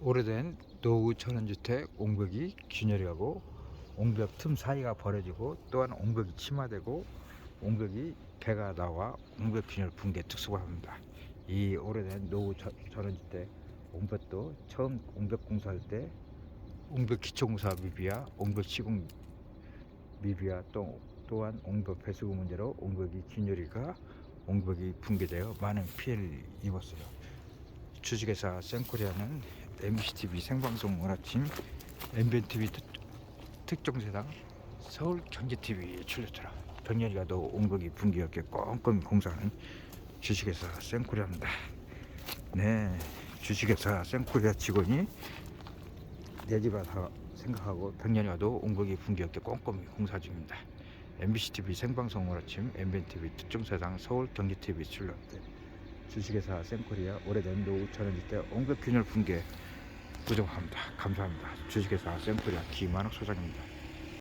오래된 노후 천연주택 옹벽이 균열이 가고 옹벽 틈 사이가 벌어지고 또한 옹벽이 침하되고 옹벽이 배가 나와 옹벽 균열 붕괴 특수가 합니다. 이 오래된 노후 천- 천연주택 옹벽도 처음 옹벽 공사할 때 옹벽 기초공사 미비와 옹벽 시공 미비와 또, 또한 옹벽 배수구 문제로 옹벽이 균열이가 옹벽이 붕괴되어 많은 피해를 입었어요. 주식회사 센코리아는 MBCTV 생방송을 아침 MBNTV 특종세상 서울 경제TV에 출연하라 병렬이가 더 옹벽이 붕괴였게 꼼꼼히 공사하는 주식회사 센코리아입니다. 네, 주식회사 센코리아 직원이 내 집이라 생각하고 병렬이가도 옹벽이 붕괴였게 꼼꼼히 공사 중입니다. MBCTV 생방송을 아침 MBNTV 특종세상 서울 경제TV 출연때 주식회사 센코리아 오래된 노후 천연주택 옹벽 균열 붕괴 부정합니다. 감사합니다. 주식회사 센코리아 김만욱 소장입니다.